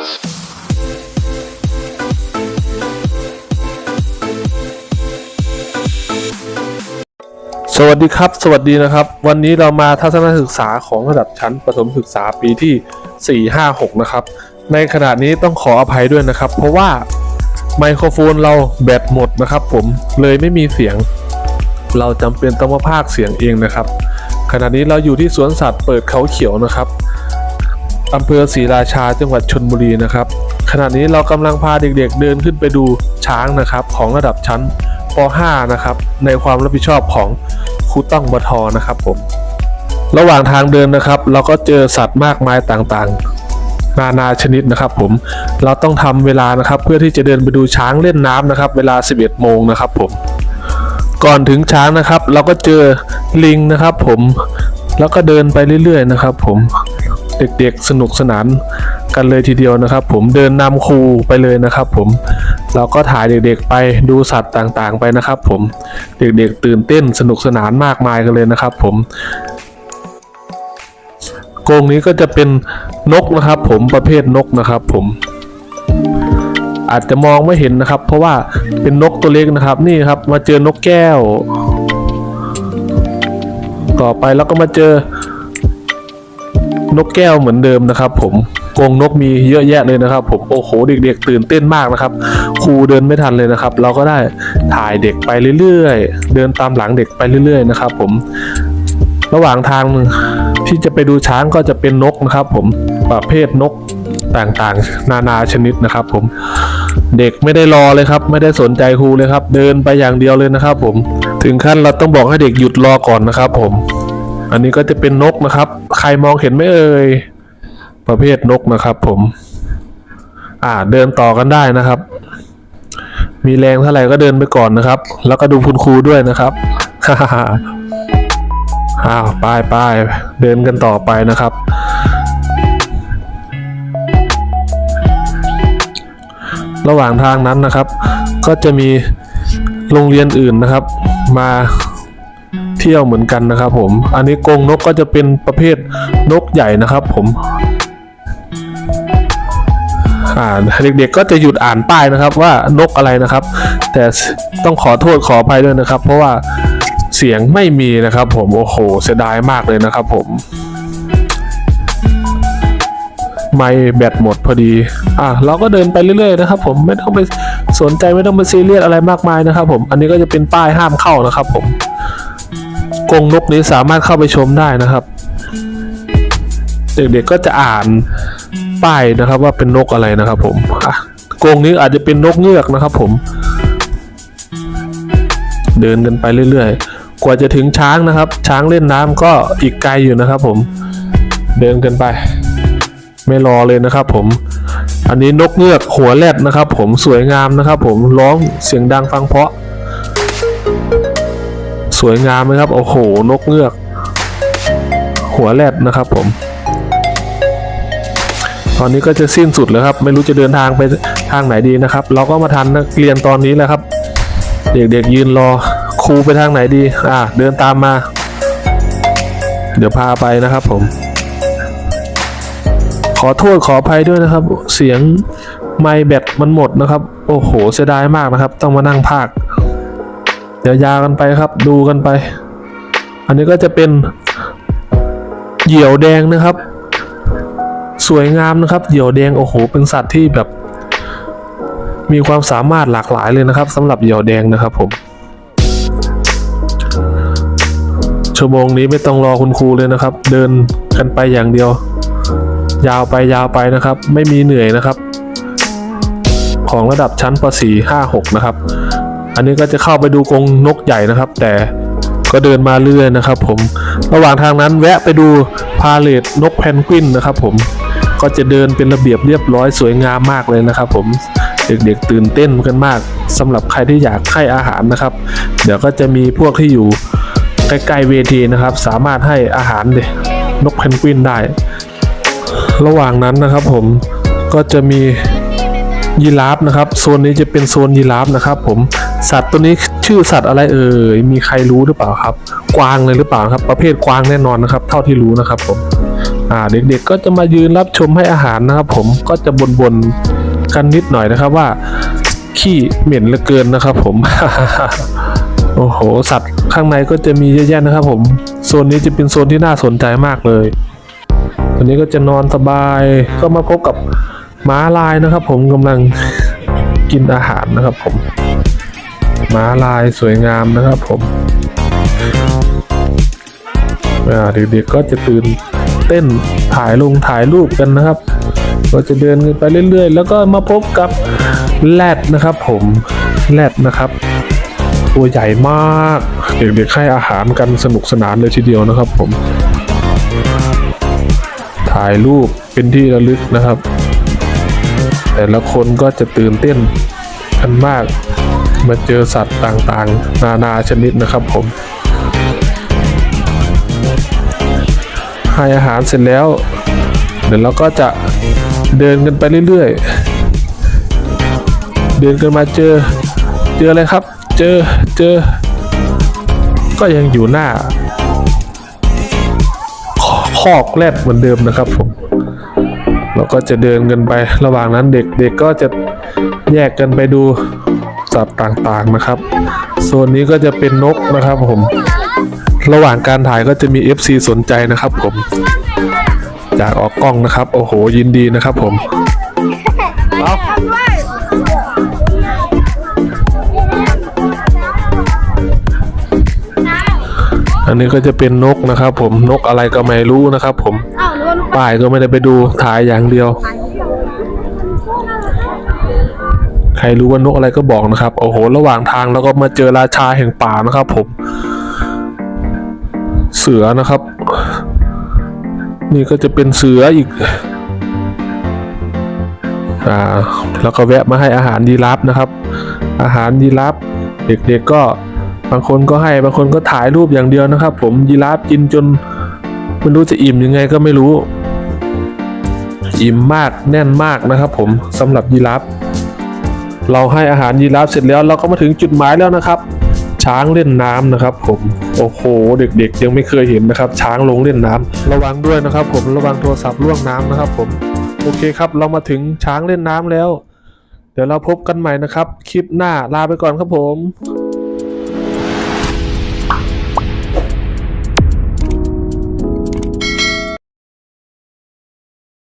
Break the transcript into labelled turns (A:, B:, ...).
A: สวัสดีครับ สวัสดีนะครับ วันนี้เรามาทัศนศึกษาของระดับชั้นประถมศึกษาปีที่ 4 5 6 นะครับ ในขณะนี้ต้องขออภัยด้วยนะครับ เพราะว่าไมโครโฟนเราแบตหมดนะครับ ผมเลยไม่มีเสียง เราจำเป็นต้องมาพากเสียงเองนะครับ ขณะนี้เราอยู่ที่สวนสัตว์เปิดเขาเขียวนะครับ อำเภอศรีราชาจังหวัดชนบุรีนะครับ ขณะนี้เรากำลังพาเด็กๆเดินขึ้นไปดูช้างนะครับ ของระดับชั้นป .5 นะครับ ในความรับผิดชอบของครูต้องบทนะครับผม ระหว่างทางเดินนะครับ เราก็เจอสัตว์มากมายต่างๆ นานาชนิดนะครับ ผม เราต้องทำเวลานะครับ เพื่อที่จะเดินไปดูช้างเล่นน้ำนะครับ เวลา 11 โมงนะครับผม ก่อนถึงช้างนะครับ เราก็เจอลิงนะครับ ผม แล้วก็เดินไปเรื่อยๆ นะครับ ผม เด็กๆ สนุกสนานกันเลยทีเดียวนะครับ ผมเดินนำครูไปเลยนะครับ ผมเราก็ถ่ายเด็กๆไปดูสัตว์ต่างๆไปนะครับ ผมเด็กๆ ตื่นเต้นสนุกสนานมากมายกันเลยนะครับ ผมกรงนี้ก็จะเป็นนกนะครับ ผมประเภทนกนะครับ ผม อาจจะมองไม่เห็นนะครับ เพราะว่าเป็นนกตัวเล็กนะครับ นี่ครับมาเจอนกแก้ว ต่อไปแล้วก็มาเจอ นกแก้วเหมือนเดิมนะครับ ผมกรงนกมีเยอะแยะเลยนะครับ ผมโอ้โหเด็ก ๆ ตื่นเต้นมากนะครับ ครูเดินไม่ทันเลยนะครับ เราก็ได้ถ่ายเด็กไปเรื่อยๆ เดินตามหลังเด็กไปเรื่อย ๆ นะครับ ผมระหว่างทางที่จะไปดูช้างก็จะเป็นนกนะครับ ผมประเภทนกต่างๆ นานาชนิดนะครับ ผมเด็กไม่ได้รอเลยครับ ไม่ได้สนใจครูเลยครับ เดินไปอย่างเดียวเลยนะครับ ผมถึงขั้นเราต้องบอกให้เด็กหยุดรอก่อนนะครับ ผม อันนี้ก็จะเป็นนกนะครับ ใครมองเห็นไหมเอ่ย ประเภทนกนะครับ ผม อ่า เดินต่อกันได้นะครับ มีแรงเท่าไหร่ก็เดินไปก่อนนะครับ แล้วก็ดูคุณครูด้วยนะครับอ้าวไปไปเดินกันต่อไปนะครับ ระหว่างทางนั้นนะครับ ก็จะมีโรงเรียนอื่นนะครับ มา เที่ยวเหมือนกันนะครับผม อันนี้กรงนกก็จะเป็นประเภทนกใหญ่นะครับผมอ่าเด็กๆก็จะหยุดอ่านป้ายนะครับว่านกอะไรนะครับ แต่ต้องขอโทษขออภัยด้วยนะครับ เพราะว่าเสียงไม่มีนะครับ ผมโอ้โหเสียดายมากเลยนะครับ ผมไม่แบตหมดพอดีอะเราก็เดินไปเรื่อยๆนะครับ ผมไม่ต้องไปสนใจไม่ต้องไปซีเรียสอะไรมากมายนะครับ ผมอันนี้ก็จะเป็นป้ายห้ามเข้านะครับ ผม กรงนกนี้สามารถเข้าไปชมได้นะครับ เด็กๆก็จะอ่านป้ายนะครับว่าเป็นนกอะไรนะครับผมกรงนี้อาจจะเป็นนกเงือกนะครับผม เดินกันไปเรื่อยๆ กว่าจะถึงช้างนะครับ ช้างเล่นน้ำก็อีกไกลอยู่นะครับผม เดินกันไป ไม่รอเลยนะครับผม อันนี้นกเงือกหัวแรดนะครับผมสวยงามนะครับผมร้องเสียงดังฟังเพราะ สวยงามไหมครับ โอ้โห นกเงือก หัวแรดนะครับผม ตอนนี้ก็จะสิ้นสุดแล้วครับ ไม่รู้จะเดินทางไปทางไหนดีนะครับ เราก็มาทันนักเรียนตอนนี้แหละครับ เด็กๆยืนรอครูไปทางไหนดี อ่า เดินตามมา เดี๋ยวพาไปนะครับผม ขอโทษขออภัยด้วยนะครับ เสียงไมค์แบตมันหมดนะครับ โอ้โห เสียดายมากนะครับ ต้องมานั่งพาก เดี๋ยวยากันไปครับ ดูกันไป อันนี้ก็จะเป็นเหยี่ยวแดงนะครับ สวยงามนะครับ เหยี่ยวแดงโอ้โห เป็นสัตว์ที่แบบ มีความสามารถหลากหลายเลยนะครับสำหรับเหยี่ยวแดงนะครับผมชั่วโมงนี้ไม่ต้องรอคุณครูเลยนะครับ เดินกันไปอย่างเดียว ยาวไปยาวไปนะครับ ไม่มีเหนื่อยนะครับ ของระดับชั้นป .4 5 6 นะครับ อันนี้ก็จะเข้าไปดูกรงนกใหญ่นะครับ แต่ก็เดินมาเรื่อยนะครับ ผมระหว่างทางนั้นแวะไปดูพาเลตนกแพนกวินนะครับ ผมก็จะเดินเป็นระเบียบเรียบร้อยสวยงามมากเลยนะครับ ผมเด็กๆตื่นเต้นกันมากสำหรับใครที่อยากให้อาหารนะครับ เดี๋ยวก็จะมีพวกที่อยู่ใกล้ๆเวทีนะครับ สามารถให้อาหารเด็กนกแพนกวินได้ ระหว่างนั้นนะครับ ผมก็จะมียีราฟนะครับโซนนี้จะเป็นโซนยีราฟนะครับ ผม สัตว์ตัวนี้ชื่อสัตว์อะไรเอ่ยมีใครรู้หรือเปล่าครับ กวางเลยหรือเปล่าครับ ประเภทกวางแน่นอนนะครับ เท่าที่รู้นะครับผมอ่าเด็กๆก็จะมายืนรับชมให้อาหารนะครับ ผมก็จะบ่นๆกันนิดหน่อยนะครับว่า ขี้เหม็นเหลือเกินนะครับ ผมโอ้โห สัตว์ข้างในก็จะมีเยอะแยะนะครับ ผมโซนนี้จะเป็นโซนที่น่าสนใจมากเลยตัวนี้ก็จะนอนสบายก็มาพบกับม้าลายนะครับ ผมกำลังกินอาหารนะครับผม ม้าลายสวยงามนะครับผมเด็กๆก็จะตื่นเต้นถ่ายลงถ่ายรูปกันนะครับ ก็จะเดินกันไปเรื่อยๆ แล้วก็มาพบกับแรดนะครับ ผมแรดนะครับตัวใหญ่มากเด็กๆให้อาหารกันสนุกสนานเลยทีเดียวนะครับ ผม ถ่ายรูปเป็นที่ระลึกนะครับ แต่ละคนก็จะตื่นเต้นกันมาก มาเจอสัตว์ต่างๆ นานาชนิดนะครับผม ให้อาหารเสร็จแล้ว เดี๋ยวเราก็จะเดินกันไปเรื่อยๆ เดินกันมาเจอเจออะไรครับ เจอเจอ ก็ยังอยู่หน้าคอกแรดเหมือนเดิมนะครับผมเราก็จะเดินกันไประหว่างนั้นเด็กๆกก็จะแยกกันไปดู สัตว์ต่างๆนะครับโซนนี้ก็จะเป็นนกนะครับผม ระหว่างการถ่ายก็จะมี FC สนใจนะครับผมอยากออกกล้องนะครับ โอ้โหยินดีนะครับผมเอาอันนี้ก็จะเป็นนกนะครับ ผมนกอะไรก็ไม่รู้นะครับ ผมป้ายก็ไม่ได้ไปดูถ่ายอย่างเดียว ใครรู้ว่านกอะไรก็บอกนะครับ โอ้โห ระหว่างทางเราก็มาเจอราชาแห่งป่านะครับ ผม เสือนะครับ นี่ก็จะเป็นเสืออีก อ่า แล้วก็แวะมาให้อาหารยีราฟนะครับ อาหารยีราฟเด็กๆก็บางคนก็ให้บางคนก็ถ่ายรูปอย่างเดียวนะครับ ผมยีราฟกินจนไม่รู้จะอิ่มยังไงก็ไม่รู้ อิ่มมากแน่นมากนะครับ ผมสำหรับยีราฟ เราให้อาหารยีราฟเสร็จแล้วเราก็มาถึงจุดหมายแล้วนะครับ ช้างเล่นน้ำนะครับ ผมโอ้โห เด็กๆ ยังไม่เคยเห็นนะครับ ช้างลงเล่นน้ำระวังด้วยนะครับ ผมระวังโทรศัพท์ล่วงน้ำนะครับ ผมโอเคครับเรามาถึงช้างเล่นน้ำแล้ว เดี๋ยวเราพบกันใหม่นะครับ คลิปหน้าลาไปก่อนครับผม